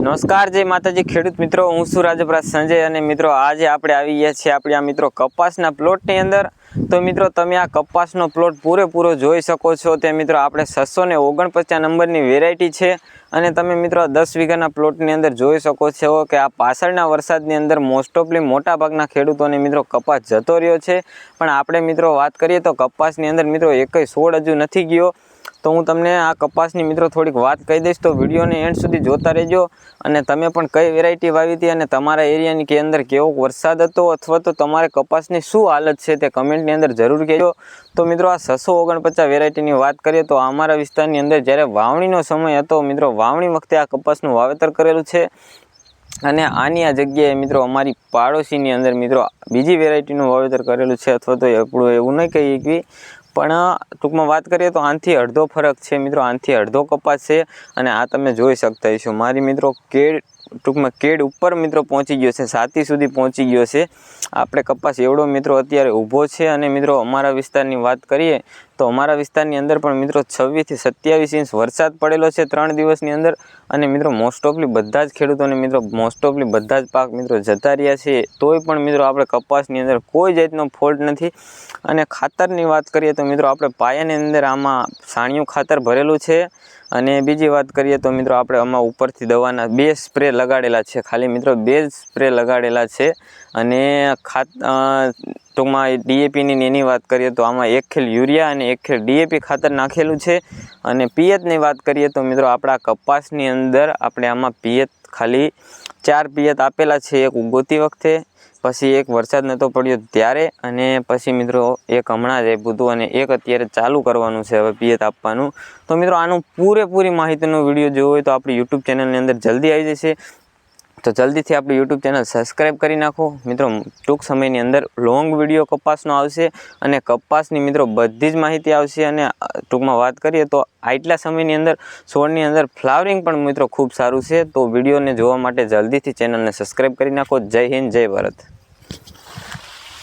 નમસ્કાર, જય માતાજી. ખેડૂત મિત્રો, હું છું રાજપરા સંજય અને મિત્રો, આજે આપણે આવી ગયા છીએ આપણે આ મિત્રો કપાસના પ્લોટની અંદર. તો મિત્રો, તમે આ કપાસનો પ્લોટ પૂરેપૂરો જોઈ શકો છો. તે મિત્રો, આપણે છસો ને ઓગણપચાસ નંબરની વેરાયટી છે. અને તમે મિત્રો, દસ વીઘાના પ્લોટની અંદર જોઈ શકો છો કે આ પાછળના વરસાદની અંદર મોસ્ટ ઓફલી મોટાભાગના ખેડૂતોને મિત્રો, કપાસ જતો રહ્યો છે. પણ આપણે મિત્રો, વાત કરીએ તો કપાસની અંદર મિત્રો, એકય સોળ હજુ નથી ગયો. તો હું તમને આ કપાસની મિત્રો થોડીક વાત કહી દઈશ. તો વિડીયોને એન્ડ સુધી જોતા રહેજો અને તમે પણ કઈ વેરાયટી વાવી હતી અને તમારા એરિયાની કે અંદર કેવો વરસાદ હતો અથવા તો તમારે કપાસની શું હાલત છે તે કમેન્ટની અંદર જરૂર કહેજો. તો મિત્રો આ છસો ઓગણપચાસ વેરાયટીની વાત કરીએ તો અમારા વિસ્તારની અંદર જ્યારે વાવણીનો સમય હતો મિત્રો વાવણી વખતે આ કપાસનું વાવેતર કરેલું છે. અને આની આ જગ્યાએ મિત્રો અમારી પાડોશીની અંદર મિત્રો બીજી વેરાયટીનું વાવેતર કરેલું છે અથવા તો આપણું એવું નહીં કહીએ કે પણ, ટૂંકમાં વાત કરીએ તો આનાથી અડધો ફરક છે મિત્રો, આનાથી અડધો કપાસ છે અને આ તમે જોઈ શકતા હશો. મારી મિત્રો, કેળ ટૂંકમાં કેડ ઉપર મિત્રો પહોંચી ગયો છે, સાતી સુધી પહોંચી ગયો છે. આપણે કપાસ એવડો મિત્રો અત્યારે ઊભો છે અને મિત્રો અમારા વિસ્તારની વાત કરીએ તો અમારા વિસ્તારની અંદર પણ મિત્રો છવ્વીસથી સત્યાવીસ ઇંચ વરસાદ પડેલો છે ત્રણ દિવસની અંદર અને મિત્રો મોસ્ટ ઓફલી બધા જ ખેડૂતોને મિત્રો મોસ્ટ ઓફલી બધા જ પાક મિત્રો જતા રહ્યા છે. તોય પણ મિત્રો આપણે કપાસની અંદર કોઈ જાતનો ફોલ્ટ નથી. અને ખાતરની વાત કરીએ તો મિત્રો આપણે પાયાની અંદર આમાં સાણિયું ખાતર ભરેલું છે. અને બીજી વાત કરીએ તો મિત્રો આપણે આમાં ઉપરથી દવાના બે સ્પ્રે લગાડેલા છે. ખાલી મિત્રો બે સ્પ્રે લગાડેલા છે અને ખાત ટૂંકમાં ડીએપીની એની વાત કરીએ તો આમાં એક ખેલ યુરિયા અને એક ખેલ ડીએપી ખાતર નાખેલું છે. અને પિયતની વાત કરીએ તો મિત્રો આપણા કપાસની અંદર આપણે આમાં પિયત ખાલી ચાર પિયત આપેલા છે. એક ઉગોતી વખતે પછી એક વરસાદ નહોતો પડ્યો ત્યારે અને પછી મિત્રો એક હમણાં જ આપ્યું હતું અને એક અત્યારે ચાલુ કરવાનું છે હવે પિયત આપવાનું. તો મિત્રો આનું પૂરેપૂરી માહિતીનો વીડિયો જોવો હોય તો આપણી યુટ્યુબ ચેનલની અંદર જલ્દી આવી જશે. તો જલ્દીથી આપણી યુટ્યુબ ચેનલ સબસ્ક્રાઈબ કરી નાખો. મિત્રો, ટૂંક સમયની અંદર લોંગ વીડિયો કપાસનો આવશે અને કપાસની મિત્રો બધી જ માહિતી આવશે અને ટૂંકમાં વાત કરીએ તો આટલા સમયની અંદર છોડની અંદર ફ્લાવરિંગ પણ મિત્રો ખૂબ સારું છે. તો વિડીયોને જોવા માટે જલ્દીથી ચેનલને સબસ્ક્રાઈબ કરી નાખો. જય હિન્દ, જય ભારત.